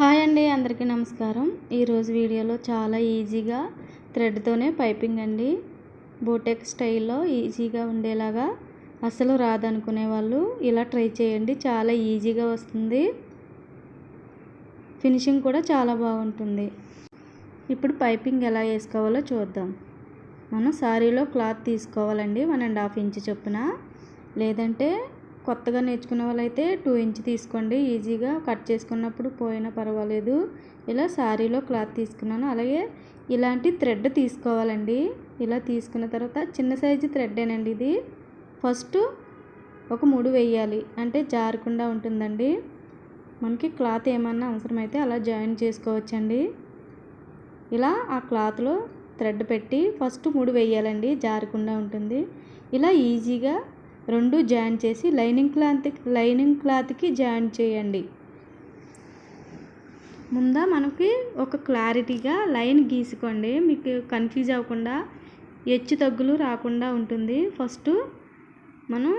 Hi అండి అందరికీ నమస్కారం. ఈరోజు వీడియోలో చాలా ఈజీగా థ్రెడ్తోనే పైపింగ్ అండి. బోటెక్ స్టైల్లో ఈజీగా ఉండేలాగా అసలు రాదనుకునే వాళ్ళు ఇలా ట్రై చేయండి చాలా ఈజీగా వస్తుంది. ఫినిషింగ్ కూడా చాలా బాగుంటుంది. ఇప్పుడు పైపింగ్ ఎలా వేసుకోవాలో చూద్దాం. మనం శారీలో క్లాత్ తీసుకోవాలండి వన్ అండ్ హాఫ్ ఇంచ్ చొప్పున. లేదంటే కొత్తగా నేర్చుకునే వాళ్ళైతే టూ ఇంచ్ తీసుకోండి. ఈజీగా కట్ చేసుకున్నప్పుడు పోయినా పర్వాలేదు. ఇలా శారీలో క్లాత్ తీసుకున్నాను. అలాగే ఇలాంటి థ్రెడ్ తీసుకోవాలండి. ఇలా తీసుకున్న తర్వాత చిన్న సైజు థ్రెడ్డేనండి ఇది. ఫస్ట్ ఒక మూడు వేయాలి. అంటే జారకుండా ఉంటుందండి. మనకి క్లాత్ ఏమన్నా అవసరమైతే అలా జాయిన్ చేసుకోవచ్చండి. ఇలా ఆ క్లాత్లో థ్రెడ్ పెట్టి ఫస్ట్ మూడు వేయాలండి. జారకుండా ఉంటుంది. ఇలా ఈజీగా రెండు జాయిన్ చేసి లైనింగ్ క్లాత్ లైనింగ్ క్లాత్కి జాయిన్ చేయండి. ముందా మనకి ఒక క్లారిటీగా లైన్ గీసుకోండి. మీకు కన్ఫ్యూజ్ అవ్వకుండా హెచ్చు తగ్గులు రాకుండా ఉంటుంది. ఫస్ట్ మనం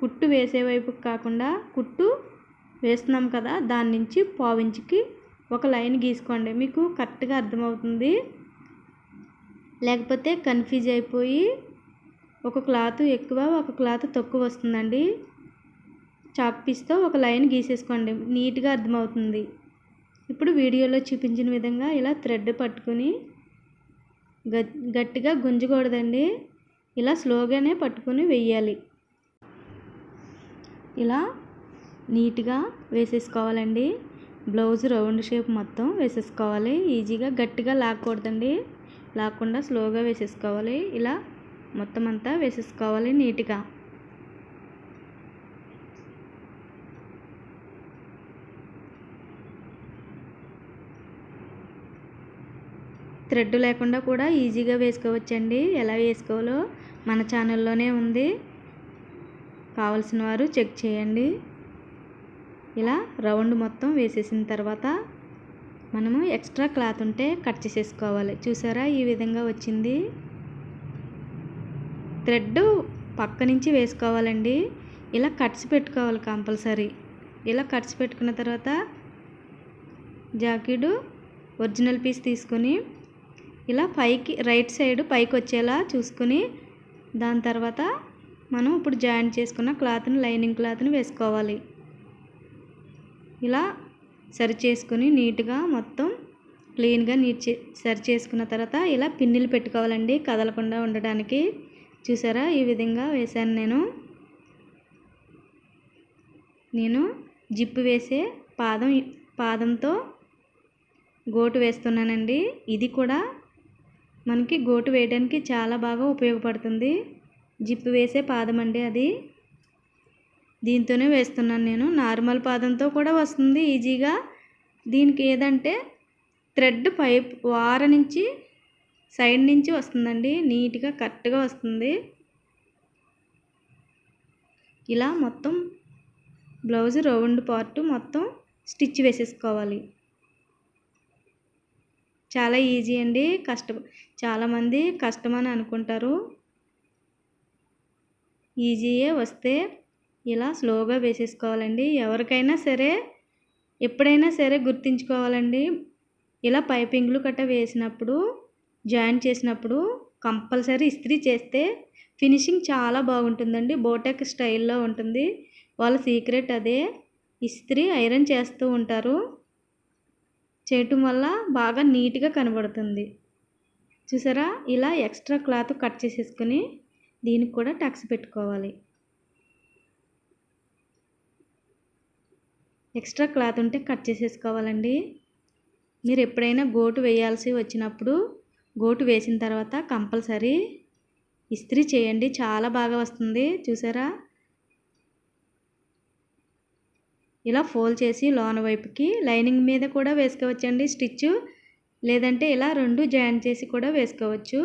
కుట్టు వేసే వైపుకి కాకుండా కుట్టు వేస్తున్నాం కదా దాని నుంచి పావించికి ఒక లైన్ గీసుకోండి. మీకు కరెక్ట్గా అర్థమవుతుంది. లేకపోతే కన్ఫ్యూజ్ అయిపోయి ఒక క్లాత్ ఎక్కువ ఒక క్లాత్ తక్కువ వస్తుందండి. చాక్ పీస్తో ఒక లైన్ గీసేసుకోండి. నీట్గా అర్థమవుతుంది. ఇప్పుడు వీడియోలో చూపించిన విధంగా ఇలా థ్రెడ్ పట్టుకుని గట్టిగా గుంజకూడదండి. ఇలా స్లోగానే పట్టుకుని వెయ్యాలి. ఇలా నీట్గా వేసేసుకోవాలండి. బ్లౌజ్ రౌండ్ షేప్ మొత్తం వేసేసుకోవాలి. ఈజీగా గట్టిగా లాక్కూడదండి. లాక్కుండా స్లోగా వేసేసుకోవాలి. ఇలా మొత్తం అంతా వేసేసుకోవాలి నీట్గా. థ్రెడ్ లేకుండా కూడా ఈజీగా వేసుకోవచ్చండి. ఎలా వేసుకోవాలో మన ఛానల్లోనే ఉంది. కావలసిన వారు చెక్ చేయండి. ఇలా రౌండ్ మొత్తం వేసేసిన తర్వాత మనము ఎక్స్ట్రా క్లాత్ ఉంటే కట్ చేసేసుకోవాలి. చూసారా ఈ విధంగా వచ్చింది? థ్రెడ్ పక్క నుంచి వేసుకోవాలండి. ఇలా కట్స్ పెట్టుకోవాలి కంపల్సరీ. ఇలా కట్స్ పెట్టుకున్న తర్వాత జాకెట్ ఒరిజినల్ పీస్ తీసుకుని ఇలా పైకి రైట్ సైడ్ పైకి వచ్చేలా చూసుకుని దాని తర్వాత మనం ఇప్పుడు జాయిన్ చేసుకున్న క్లాత్ని లైనింగ్ క్లాత్ని వేసుకోవాలి. ఇలా సరి చేసుకుని నీట్గా మొత్తం క్లీన్గా నీట్ సరి చేసుకున్న తర్వాత ఇలా పిన్నులు పెట్టుకోవాలండి. కదలకుండా ఉండడానికి. చూసారా? ఈ విధంగా వేశాను నేను. నేను జిప్పు వేసే పాదం పాదంతో గోటు వేస్తున్నానండి. ఇది కూడా మనకి గోటు వేయడానికి చాలా బాగా ఉపయోగపడుతుంది. జిప్పు వేసే పాదం అండి అది. దీంతోనే వేస్తున్నాను నేను. నార్మల్ పాదంతో కూడా వస్తుంది ఈజీగా. దీనికి ఏదంటే థ్రెడ్ పైప్ వార నుంచి సైడ్ నుంచి వస్తుందండి. నీట్గా కరెక్ట్గా వస్తుంది. ఇలా మొత్తం బ్లౌజ్ రౌండ్ పార్ట్ మొత్తం స్టిచ్ వేసేసుకోవాలి. చాలా ఈజీ అండి. కష్టం చాలామంది కష్టమని అనుకుంటారు. ఈజీయే వస్తే ఇలా స్లోగా వేసేసుకోవాలండి. ఎవరికైనా సరే ఎప్పుడైనా సరే గుర్తించుకోవాలండి. ఇలా పైపింగ్లు కట్ట వేసినప్పుడు జాయిన్ చేసినప్పుడు కంపల్సరీ ఇస్త్రీ చేస్తే ఫినిషింగ్ చాలా బాగుంటుందండి. బోటెక్ స్టైల్లో ఉంటుంది. వాళ్ళ సీక్రెట్ అదే. ఇస్త్రీ ఐరన్ చేస్తూ ఉంటారు. చేయటం వల్ల బాగా నీట్గా కనబడుతుంది. చూసారా? ఇలా ఎక్స్ట్రా క్లాత్ కట్ చేసేసుకుని దీనికి కూడా టక్స్ పెట్టుకోవాలి. ఎక్స్ట్రా క్లాత్ ఉంటే కట్ చేసేసుకోవాలండి. మీరు ఎప్పుడైనా గోటు వేయాల్సి వచ్చినప్పుడు గోటు వేసిన తర్వాత కంపల్సరీ ఇస్త్రీ చేయండి. చాలా బాగా వస్తుంది. చూసారా? ఇలా ఫోల్డ్ చేసి లోన వైపుకి లైనింగ్ మీద కూడా వేసుకోవచ్చండి. స్టిచ్ లేదంటే ఇలా రెండు జాయిన్ చేసి కూడా వేసుకోవచ్చు.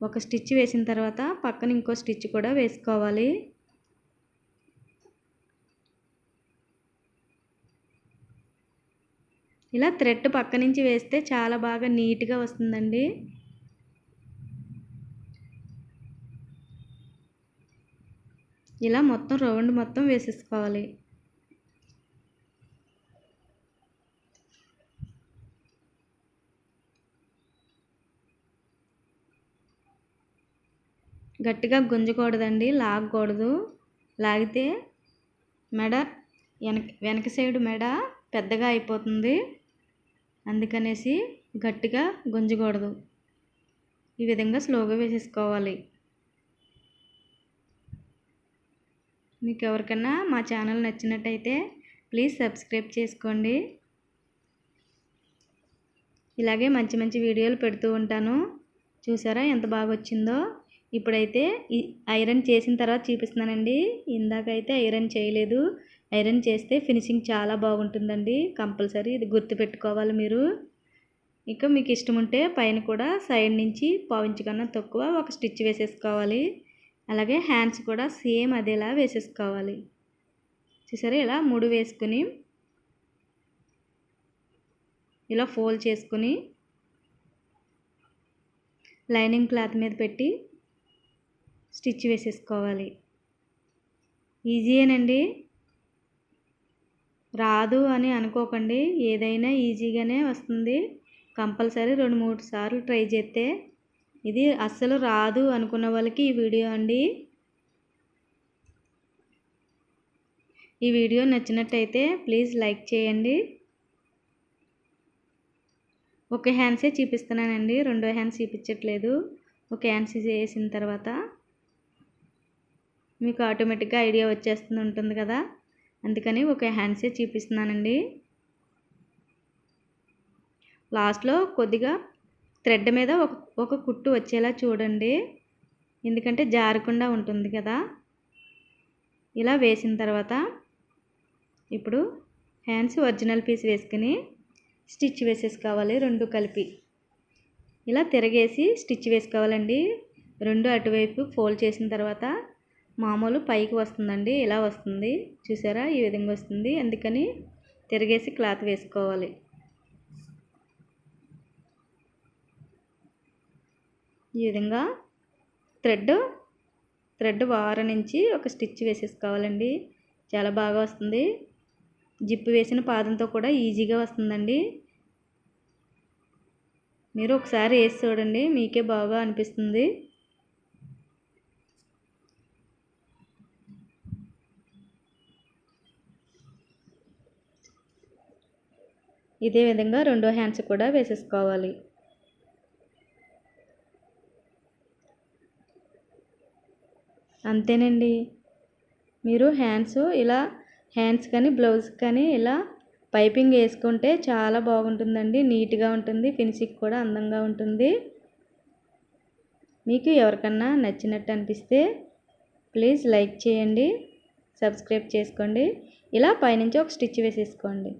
ఒక స్టిచ్ వేసిన తర్వాత పక్కన ఇంకో స్టిచ్ కూడా వేసుకోవాలి. ఇలా థ్రెడ్ పక్క నుంచి వేస్తే చాలా బాగా నీట్గా వస్తుందండి. ఇలా మొత్తం రౌండ్ మొత్తం వేసేసుకోవాలి. గట్టిగా గుంజకూడదండి లాగకూడదు. లాగితే మెడ వెనక వెనక సైడ్ మెడ పెద్దగా అయిపోతుంది. అందుకనేసి గట్టిగా గుంజకూడదు. ఈ విధంగా స్లోగా వేసేసుకోవాలి. మీకు ఎవరికైనా మా ఛానల్ నచ్చినట్టయితే ప్లీజ్ సబ్స్క్రైబ్ చేసుకోండి. ఇలాగే మంచి మంచి వీడియోలు పెడుతూ ఉంటాను. చూసారా ఎంత బాగా వచ్చిందో ఇప్పుడైతే ఐరన్ చేసిన తర్వాత చూపిస్తున్నానండి. ఇందాకైతే ఐరన్ చేయలేదు. ఐరన్ చేస్తే ఫినిషింగ్ చాలా బాగుంటుందండి. కంపల్సరీ ఇది గుర్తుపెట్టుకోవాలి మీరు. ఇంకా మీకు ఇష్టం ఉంటే పైన కూడా సైడ్ నుంచి పావించు కన్నా తక్కువ ఒక స్టిచ్ వేసేసుకోవాలి. అలాగే హ్యాండ్స్ కూడా సేమ్ అదేలా వేసేసుకోవాలి. చూసారా? ఇలా మూడు వేసుకుని ఇలా ఫోల్డ్ చేసుకుని లైనింగ్ క్లాత్ మీద పెట్టి స్టిచ్ వేసేసుకోవాలి. ఈజీయేనండి. రాదు అని అనుకోకండి. ఏదైనా ఈజీగానే వస్తుంది. కంపల్సరీ రెండు మూడు సార్లు ట్రై చేస్తే ఇది అస్సలు రాదు అనుకున్న వాళ్ళకి ఈ వీడియో అండి. ఈ వీడియో నచ్చినట్టయితే ప్లీజ్ లైక్ చేయండి. ఒక హ్యాండ్సే చూపిస్తున్నానండి. రెండో హ్యాండ్స్ చూపించట్లేదు. ఒక హ్యాండ్స్ వేసిన తర్వాత మీకు ఆటోమేటిక్గా ఐడియా వచ్చేస్తుంది ఉంటుంది కదా. అందుకని ఒక హ్యాండ్సే చూపిస్తున్నానండి. లాస్ట్లో కొద్దిగా థ్రెడ్ మీద ఒక ఒక కుట్టు వచ్చేలా చూడండి. ఎందుకంటే జారకుండా ఉంటుంది కదా. ఇలా వేసిన తర్వాత ఇప్పుడు హ్యాండ్స్ ఒరిజినల్ పీస్ వేసుకుని స్టిచ్ వేసేసుకోవాలి రెండు కలిపి. ఇలా తిరగేసి స్టిచ్ వేసుకోవాలండి. రెండు అటువైపు ఫోల్డ్ చేసిన తర్వాత మామూలు పైకి వస్తుందండి. ఇలా వస్తుంది. చూసారా? ఈ విధంగా వస్తుంది. అందుకని తిరిగేసి క్లాత్ వేసుకోవాలి. ఈ విధంగా థ్రెడ్ థ్రెడ్ వార నుంచి ఒక స్టిచ్ వేసేసుకోవాలండి. చాలా బాగా వస్తుంది. జిప్పు వేసిన పాదంతో కూడా ఈజీగా వస్తుందండి. మీరు ఒకసారి వేసి చూడండి. మీకే బాగా అనిపిస్తుంది. ఇదే విధంగా రెండో హ్యాండ్స్ కూడా వేసేసుకోవాలి. అంతేనండి. మీరు హ్యాండ్స్ ఇలా హ్యాండ్స్ కానీ బ్లౌజ్ కానీ ఇలా పైపింగ్ వేసుకుంటే చాలా బాగుంటుందండి. నీట్గా ఉంటుంది ఫినిషింగ్ కూడా అందంగా ఉంటుంది. మీకు ఎవరికన్నా నచ్చినట్టు అనిపిస్తే ప్లీజ్ లైక్ చేయండి సబ్స్క్రైబ్ చేసుకోండి. ఇలా పైనుంచి ఒక స్టిచ్ వేసేసుకోండి.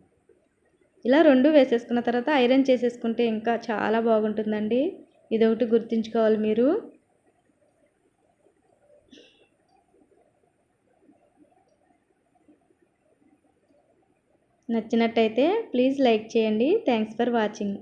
ఇలా రెండు వేసేసుకున్న తర్వాత ఐరన్ చేసేసుకుంటే ఇంకా చాలా బాగుంటుందండి. ఇదొకటి గుర్తుంచుకోవాలి మీరు. నచ్చినట్టయితే ప్లీజ్ లైక్ చేయండి. Thanks for watching.